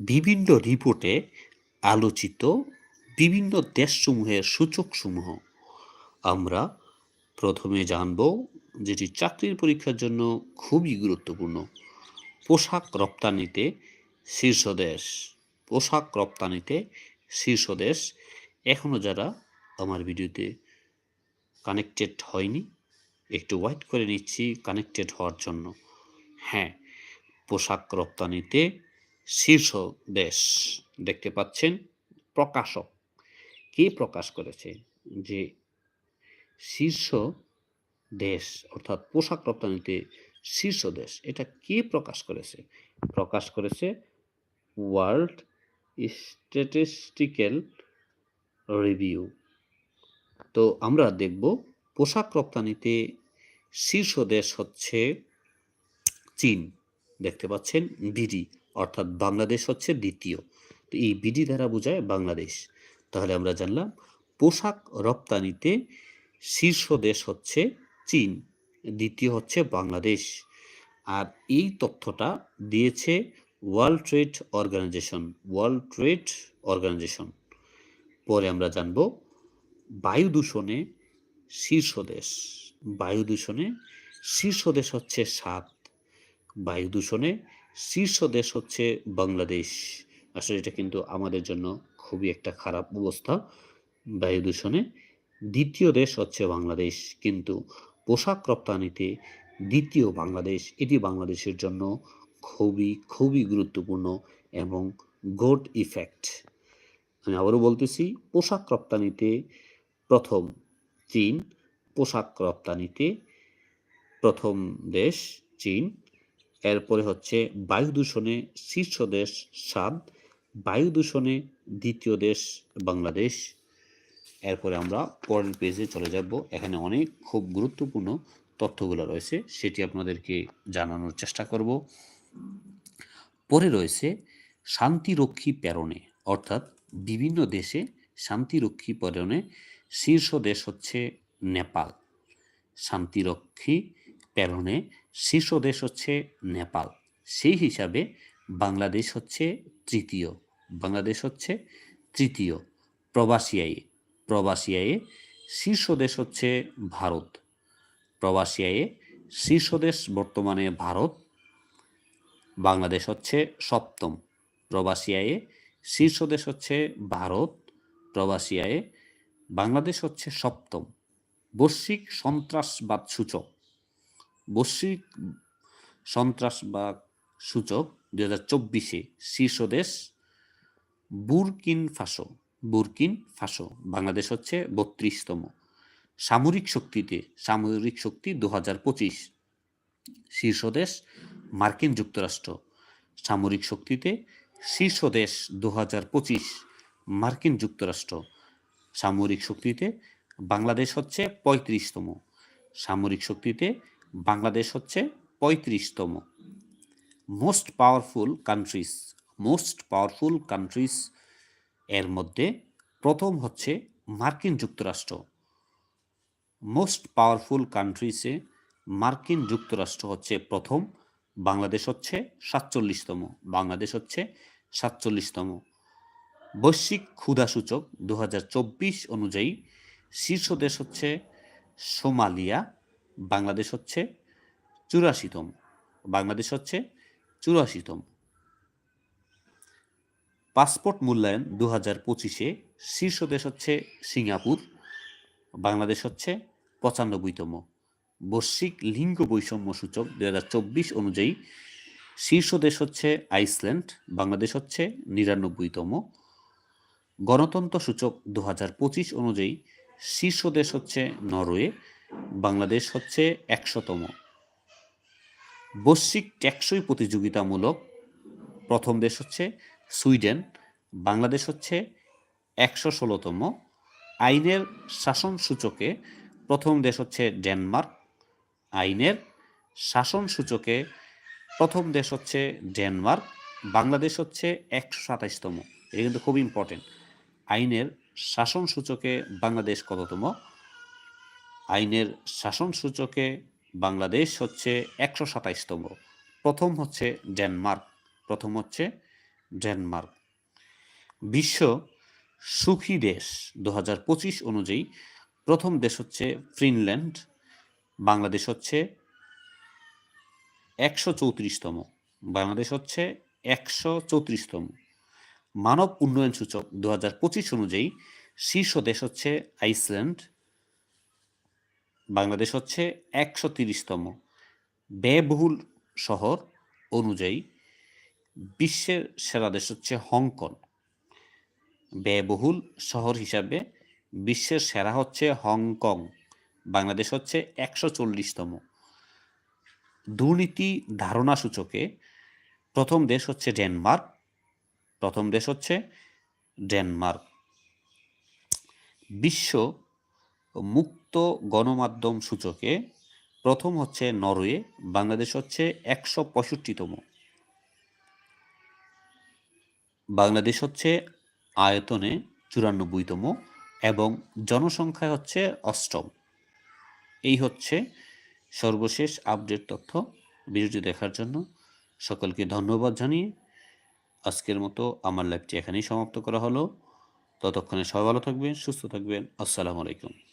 বিভিন্ন রিপোর্টে আলোচিত বিভিন্ন দেশসমূহের সূচকসমূহ। আমরা প্রথমে জানব যেটি চাকরির পরীক্ষার জন্য খুবই গুরুত্বপূর্ণ। পোশাক রপ্তানিতে শীর্ষ দেশ। পোশাক রপ্তানিতে শীর্ষ দেশ। এখনও যারা আমার ভিডিওতে কানেক্টেড হয়নি, একটু ওয়েট করে নিচ্ছি কানেক্টেড হওয়ার জন্য। হ্যাঁ পোশাক রপ্তানিতে শীর্ষ দেশ দেখতে পাচ্ছেন প্রকাশক। কে প্রকাশ করেছে? যে শীর্ষ দেশ, অর্থাৎ পোশাক রপ্তানিতে শীর্ষ দেশ, এটা কে প্রকাশ করেছে? প্রকাশ করেছে ওয়ার্ল্ড স্ট্যাটিস্টিক্যাল রিভিউ। তো আমরা দেখব পোশাক রপ্তানিতে শীর্ষ দেশ হচ্ছে চীন। দেখতে পাচ্ছেন বিডি। অর্থাৎ বাংলাদেশ হচ্ছে দ্বিতীয়। তো এই বিডি দ্বারা বোঝায় বাংলাদেশ। তাহলে আমরা জানলাম, পোশাক রপ্তানিতে শীর্ষ দেশ হচ্ছে চীন, দ্বিতীয় হচ্ছে বাংলাদেশ। আর এই তথ্যটা দিয়েছে world trade organization world trade organization পরে আমরা জানব, বায়ু দূষণে শীর্ষ দেশ। বায়ু দূষণে শীর্ষ দেশ হচ্ছে সাত। বায়ু দূষণে শীর্ষ দেশ হচ্ছে বাংলাদেশ। আসলে এটা কিন্তু আমাদের জন্য খুবই একটা খারাপ অবস্থা বায়ু দূষণে। দ্বিতীয় দেশ হচ্ছে বাংলাদেশ, কিন্তু পোশাক রপ্তানিতে দ্বিতীয় বাংলাদেশ। এটি বাংলাদেশের জন্য খুবই খুবই গুরুত্বপূর্ণ এবং গুড ইফেক্ট। আমি আবারও বলতেছি, পোশাক রপ্তানিতে প্রথম চীন, পোশাক রপ্তানিতে প্রথম দেশ চীন। এরপরে হচ্ছে বায়ু দূষণে শীর্ষ দেশ সাত বায়ু দূষণে দ্বিতীয় দেশ বাংলাদেশ। এরপরে আমরা পরের পেজে চলে যাব। এখানে অনেক খুব গুরুত্বপূর্ণ তথ্যগুলো রয়েছে, সেটি আপনাদেরকে জানানোর চেষ্টা করব। পরে রয়েছে শান্তিরক্ষী প্রেরণে, অর্থাৎ বিভিন্ন দেশে শান্তিরক্ষী প্রেরণে শীর্ষ দেশ হচ্ছে নেপাল। শান্তিরক্ষী প্রেরণে শীর্ষ দেশ হচ্ছে নেপাল। সেই হিসাবে বাংলাদেশ হচ্ছে তৃতীয়। বাংলাদেশ হচ্ছে তৃতীয় প্রবাসী আয়ে প্রবাসী আয়ে শীর্ষ দেশ হচ্ছে ভারত। প্রবাসী আয়ে শীর্ষ দেশ বর্তমানে ভারত। বাংলাদেশ হচ্ছে সপ্তম। প্রবাসী আয়ে শীর্ষ দেশ হচ্ছে ভারত। প্রবাসী আয়ে বাংলাদেশ হচ্ছে সপ্তম। বৈশ্বিক সন্ত্রাসবাদ সূচক। বৈশ্বিক সন্ত্রাসবাদ সূচক দুই হাজার চব্বিশে শীর্ষ দেশ Burkina Faso Burkina Faso, Bangladesh হচ্ছে বত্রিশতম। সামরিক শক্তিতে, সামরিক শক্তি দু হাজার পঁচিশ। শীর্ষ দেশ মার্কিন যুক্তরাষ্ট্র। সামরিক শক্তিতে শীর্ষ দেশ দু হাজার পঁচিশ, মার্কিন যুক্তরাষ্ট্র। সামরিক শক্তিতে বাংলাদেশ হচ্ছে পঁয়ত্রিশতম। সামরিক শক্তিতে বাংলাদেশ হচ্ছে পঁয়ত্রিশতম। Most powerful countries most powerful countries এর মধ্যে প্রথম হচ্ছে মার্কিন যুক্তরাষ্ট্র। মোস্ট পাওয়ারফুল কান্ট্রিজে মার্কিন যুক্তরাষ্ট্র হচ্ছে প্রথম, বাংলাদেশ হচ্ছে সাতচল্লিশতম, বাংলাদেশ হচ্ছে সাতচল্লিশতম। বৈশ্বিক ক্ষুধা সূচক দু হাজার চব্বিশ অনুযায়ী শীর্ষ দেশ হচ্ছে সোমালিয়া বাংলাদেশ হচ্ছে চুরাশিতম। বাংলাদেশ হচ্ছে চুরাশিতম। পাসপোর্ট মূল্যায়ন দু হাজার পঁচিশে শীর্ষ দেশ হচ্ছে সিঙ্গাপুর। বাংলাদেশ হচ্ছে পঁচানব্বইতম। বৈশ্বিক লিঙ্গ বৈষম্য সূচক দু হাজার চব্বিশ অনুযায়ী শীর্ষ দেশ হচ্ছে আইসল্যান্ড। বাংলাদেশ হচ্ছে নিরানব্বইতম। গণতন্ত্র সূচক দু হাজার পঁচিশ অনুযায়ী শীর্ষ দেশ হচ্ছে নরওয়ে। বাংলাদেশ হচ্ছে একশোতম। বৈশ্বিক টেকসই প্রতিযোগিতামূলক প্রথম দেশ হচ্ছে সুইডেন, বাংলাদেশ হচ্ছে একশো ষোলোতম আইনের শাসন সূচকে প্রথম দেশ হচ্ছে ডেনমার্ক। আইনের শাসন সূচকে প্রথম দেশ হচ্ছে ডেনমার্ক। বাংলাদেশ হচ্ছে একশো সাতাইশতম। এটা কিন্তু খুব ইম্পর্টেন্ট আইনের শাসন সূচকে বাংলাদেশ কততম? আইনের শাসন সূচকে বাংলাদেশ হচ্ছে একশো সাতাইশতম প্রথম হচ্ছে ডেনমার্ক, প্রথম হচ্ছে ডেনমার্ক। বিশ্ব সুখী দেশ দু হাজার পঁচিশ অনুযায়ী প্রথম দেশ হচ্ছে ফিনল্যান্ড, বাংলাদেশ হচ্ছে একশো চৌত্রিশতম বাংলাদেশ হচ্ছে একশো চৌত্রিশতম মানব উন্নয়ন সূচক দু হাজার পঁচিশ অনুযায়ী শীর্ষ দেশ হচ্ছে আইসল্যান্ড বাংলাদেশ হচ্ছে একশো তিরিশতম ব্যয়বহুল শহর অনুযায়ী বিশ্বের সেরা দেশ হচ্ছে হংকং। ব্যয়বহুল শহর হিসাবে বিশ্বের সেরা হচ্ছে হংকং। বাংলাদেশ হচ্ছে একশো চল্লিশতম। দুর্নীতি ধারণা সূচকে প্রথম দেশ হচ্ছে ডেনমার্ক। প্রথম দেশ হচ্ছে ডেনমার্ক। বিশ্ব মুক্ত গণমাধ্যম সূচকে প্রথম হচ্ছে নরওয়ে, বাংলাদেশ হচ্ছে একশো পঁয়ষট্টিতম। বাংলাদেশ হচ্ছে আয়তনে চুরানব্বইতম এবং জনসংখ্যায় হচ্ছে অষ্টম। এই হচ্ছে সর্বশেষ আপডেট তথ্য ভিডিওটি দেখার জন্য। সকলকে ধন্যবাদ জানিয়ে আজকের মতো আমার লাইভটি এখানেই সমাপ্ত করা হলো। ততক্ষণে সবাই ভালো থাকবেন, সুস্থ থাকবেন। আসসালামু আলাইকুম।